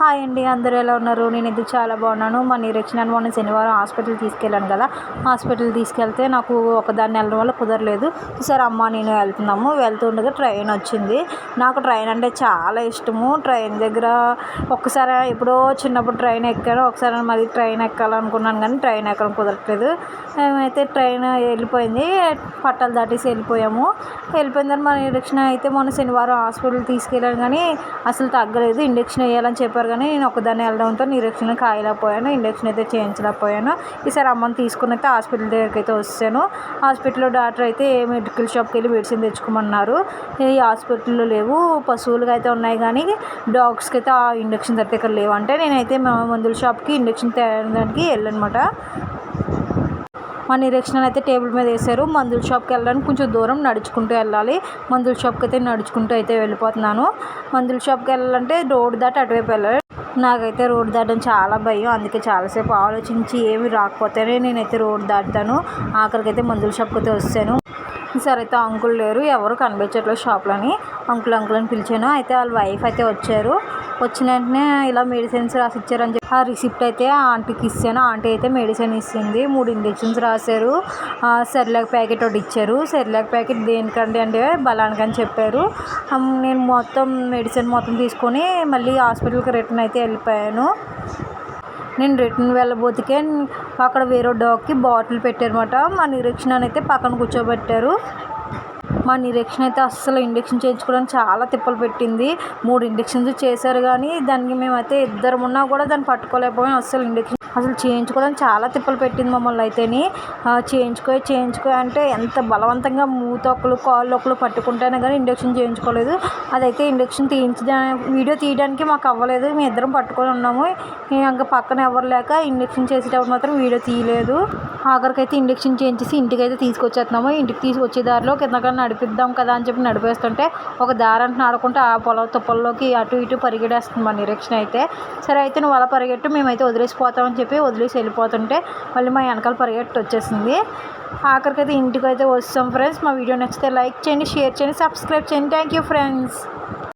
Hi అండి అందరూ ఎలా ఉన్నారు? నేను ఇది చాలా బాగున్నాను. మా నిరీక్షణ మొన్న శనివారం హాస్పిటల్ తీసుకెళ్ళాను కదా. హాస్పిటల్ తీసుకెళ్తే నాకు ఒకదాన్ని వెళ్ళడం వల్ల కుదరలేదు. సరే అమ్మ నేను వెళ్తున్నాము. వెళ్తుండగా ట్రైన్ వచ్చింది. నాకు ట్రైన్ అంటే చాలా ఇష్టము. ట్రైన్ దగ్గర ఒక్కసారి ఎప్పుడో చిన్నప్పుడు ట్రైన్ ఎక్కాను. ఒకసారి మళ్ళీ ట్రైన్ ఎక్కాలనుకున్నాను కానీ ట్రైన్ ఎక్కడం కుదరట్లేదు. మేమైతే ట్రైన్ వెళ్ళిపోయింది. పట్టాలు దాటేసి వెళ్ళిపోయాము. వెళ్ళిపోయిన తర్వాత మా నిరీక్షణ అయితే మొన్న శనివారం హాస్పిటల్ తీసుకెళ్ళాను కానీ అసలు తగ్గలేదు. ఇండక్షన్ వేయాలని చెప్పారు కానీ నేను ఒకదాన్ని వెళ్ళడంతో నిరీక్షణ కాయలేకపోయాను ఇంజక్షన్ అయితే చేయించలేకపోయాను. ఈసారి అమ్మని తీసుకుని అయితే హాస్పిటల్ దగ్గరికి అయితే వచ్చాను. హాస్పిటల్లో డాక్టర్ అయితే మెడికల్ షాప్కి వెళ్ళి మెడిసిన్ తెచ్చుకోమన్నారు. ఈ హాస్పిటల్లో లేవు పశువులుగా అయితే ఉన్నాయి కానీ డాగ్స్కి అయితే ఆ ఇండక్షన్ అయితే ఇక్కడ లేవు. అంటే నేనైతే మా మందుల షాప్కి ఇండక్షన్ తేడానికి వెళ్ళనమాట. మా నిరీక్షణ అయితే టేబుల్ మీద వేశారు. మందుల షాప్కి వెళ్ళడానికి కొంచెం దూరం నడుచుకుంటూ వెళ్ళాలి. మందుల షాప్కి అయితే నడుచుకుంటూ అయితే వెళ్ళిపోతున్నాను. మందుల షాప్కి వెళ్ళాలంటే రోడ్డు దాటి అటువైపు వెళ్ళాలి. నాకైతే రోడ్ దాటడం చాలా భయం. అందుకే చాలాసేపు ఆలోచించి ఏమి రాకపోతేనే నేనైతే రోడ్ దాటుతాను. ఆఖరికైతే మందుల షాప్కి అయితే వస్తాను సరే అయితే అంకుల్ లేరు. ఎవరు కనిపించట్లేదు షాప్లోని. అంకుల్ అంకుల్ అని పిలిచాను. అయితే వాళ్ళ వైఫ్ అయితే వచ్చారు. వచ్చిన వెంటనే ఇలా మెడిసిన్స్ రాసి ఇచ్చారని చెప్పి ఆ రిసిప్ట్ అయితే ఆంటీకి ఇచ్చాను. ఆంటీ అయితే మెడిసిన్ ఇస్తుంది. మూడు ఇంజెక్షన్స్ రాశారు. సెర్లాక్ ప్యాకెట్ ఒకటి ఇచ్చారు. సెర్లాక్ ప్యాకెట్ దేనికండి అంటే బలానికి అని చెప్పారు. నేను మొత్తం మెడిసిన్ మొత్తం తీసుకొని మళ్ళీ హాస్పిటల్కి రిటర్న్ అయితే వెళ్ళిపోయాను. నేను రిటర్న్ వెళ్ళబోతుకే అక్కడ వేరే డాగ్కి బాటిల్ పెట్టారన్నమాట. మా నిరీక్షణ అయితే పక్కన కూర్చోబెట్టారు. మా నిరీక్షణ అయితే అస్సలు ఇండక్షన్ చేయించుకోవడానికి చాలా తిప్పలు పెట్టింది. మూడు ఇండక్షన్స్ చేశారు కానీ దానికి మేమైతే ఇద్దరం ఉన్నా కూడా దాన్ని పట్టుకోలేకపోయాం. అస్సలు ఇండక్షన్ అసలు చేయించుకోవడానికి చాలా తిప్పలు పెట్టింది మమ్మల్ని అయితేని. చేయించుకో చేయించుకో అంటే ఎంత బలవంతంగా మూతొక్కలు కాళ్ళు ఒకళ్ళు పట్టుకుంటేనే కానీ ఇండక్షన్ చేయించుకోలేదు. అదైతే ఇండక్షన్ తీయించడా వీడియో తీయడానికి మాకు అవ్వలేదు. మేము ఇద్దరం పట్టుకొని ఉన్నాము. ఇంకా పక్కన ఎవరు లేక ఇండక్షన్ చేసేటప్పుడు మాత్రం వీడియో తీయలేదు. ఆఖరికైతే ఇండక్షన్ చేయించేసి ఇంటికి అయితే తీసుకొచ్చేస్తున్నాము. ఇంటికి తీసుకొచ్చే దారిలో కిందకన్నా నడిపిద్దాం కదా అని చెప్పి నడిపేస్తుంటే ఒక దారంటే ఆడుకుంటే ఆ పొలం తుప్పల్లోకి అటు ఇటు పరిగెడేస్తుంది మా నిరీక్షణ అయితే. సరే అయితే నువ్వు అలా పరిగెట్టు మేమైతే వదిలేసిపోతామని చెప్పి వదిలేసి వెళ్ళిపోతుంటే మళ్ళీ మా వెనకాల పరిగెట్టు వచ్చేసింది. ఆఖరికి అయితే ఇంటికి అయితే వస్తాం ఫ్రెండ్స్. మా వీడియో నచ్చితే లైక్ చేయండి షేర్ చేయండి సబ్స్క్రైబ్ చేయండి. Thank you friends.